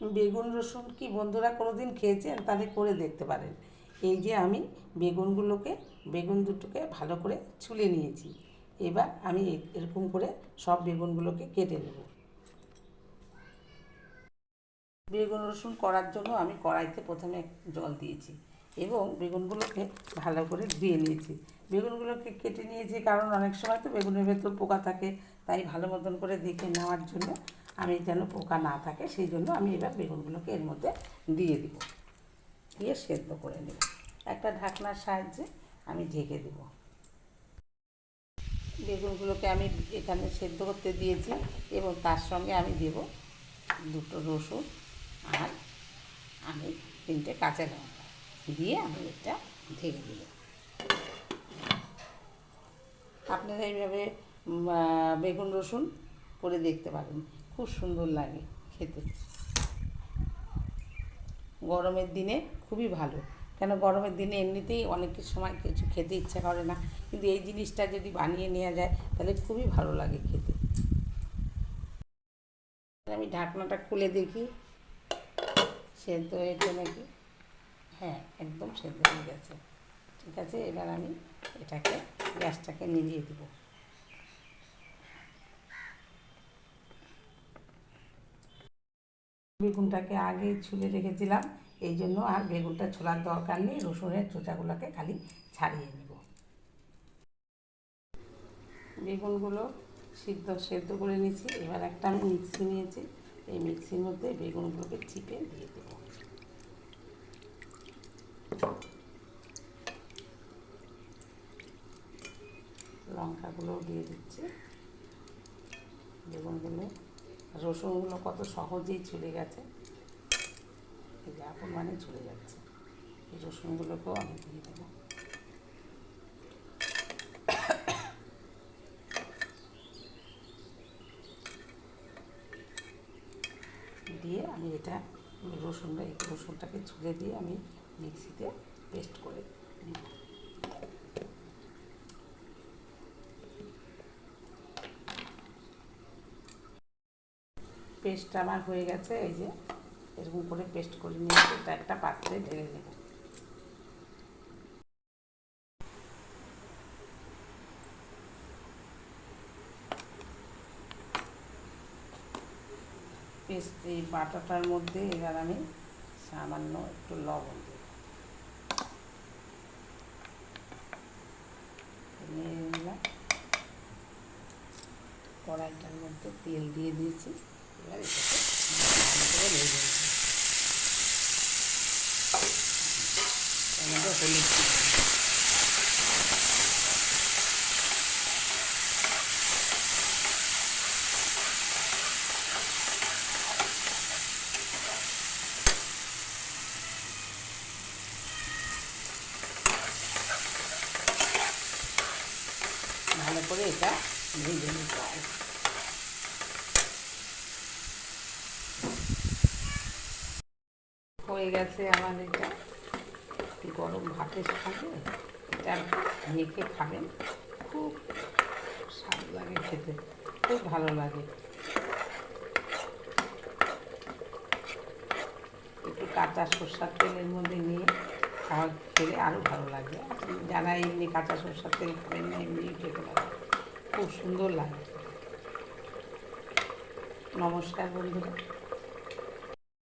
বেগুন, রসুন কি বন্ধুরা কোনো দিন খেয়েছেন? তাহলে করে দেখতে পারেন। এই যে আমি বেগুনগুলোকে, বেগুন দুটোকে ভালো করে ছুলে নিয়েছি। এবার আমি এরকম করে সব বেগুনগুলোকে কেটে নেব। বেগুন, রসুন করার জন্য আমি কড়াইতে প্রথমে জল দিয়েছি এবং বেগুনগুলোকে ভালো করে ধুয়ে নিয়েছি। বেগুনগুলোকে কেটে নিয়েছি কারণ অনেক সময় তো বেগুনের ভেতর পোকা থাকে, তাই ভালো মতন করে দেখে নেওয়ার জন্য আমি যেন পোকা না থাকে, সেই জন্য আমি এবার বেগুনগুলোকে এর মধ্যে দিয়ে দিব। দিয়ে সেদ্ধ করে নেব। একটা ঢাকনার সাহায্যে আমি ঢেকে দেব। বেগুনগুলোকে আমি এখানে সেদ্ধ করতে দিয়েছি এবং তার সঙ্গে আমি দেব দুটো রসুন আর আমি তিনটে কাঁচা লঙ্কা। দিয়ে আমি এটা ঢেকে দেব। আপনারা এইভাবে বেগুন রসুন করে দেখতে পারেন। খুব সুন্দর লাগে খেতে। গরমের দিনে খুবই ভালো। কেন গরমের দিনে এমনিতেই অনেকের সময় কিছু খেতে ইচ্ছা করে না। কিন্তু এই জিনিসটা যদি বানিয়ে নেওয়া যায়, তাহলে খুবই ভালো লাগে খেতে। আমি ঢাকনাটা খুলে দেখি। সেদ্ধ হয়েছে নাকি? হ্যাঁ একদম সেদ্ধ হয়ে গেছে। ঠিক আছে, এবার আমি এটাকে গ্যাসটাকে নিভিয়ে দেবো। বেগুনটাকে আগে ছুলে রেখেছিলাম, এই জন্য আর বেগুনটা ছোলার দরকার নেই, রসুনের চোচাগুলোকে খালি ছাড়িয়ে নেব। বেগুনগুলো সিদ্ধ, সেদ্ধ করে নিয়েছি, এবার একটা আমি মিক্সি নিয়েছি, এই মিক্সির মধ্যে বেগুনগুলোকে চিপে দিয়ে দেবো। লঙ্কাগুলোও দিয়ে দিচ্ছি। বেগুনগুলো রসুনগুলো কত সহজেই চলে গেছে। এই যে মানে চলে যাচ্ছে। এই রসুনগুলোকেও আমি দিয়ে দেবো। দিয়ে আমি এটা রসুনটা রসুনটাকে ছুলে দিয়ে আমি মিক্সিতে পেস্ট করে নেব। পেস্ট আমার হয়ে গেছে, এই যে এরকম করে পেস্ট করে নিয়েছি এটা একটা পাত্রে ঢেলে নেব। পেস্ট এই বাটাটার মধ্যে এবার আমি সামান্য একটু লবণ নিয়ে কড়াইটার মধ্যে তেল দিয়ে দিয়েছি। এবার এটাকে ভালো করে ভেজে নেব এর মধ্যে হলুদ দিয়ে দেব। ভালো করে এটা ভেজে নিতে হবে হয়ে গেছে আমার এটা। গরম ভাতের সঙ্গে এটা মেখে খাবেন খুব স্বাদ লাগে খেতে। খুব ভালো লাগে। একটু কাঁচা সর্ষার তেলের মধ্যে নিয়ে খাওয়া খেলে আরও ভালো লাগে। যারা এমনি কাঁচা সর্ষার তেল খাবেন না এমনি খেতে পারে খুব সুন্দর লাগে। নমস্কার বন্ধুরা।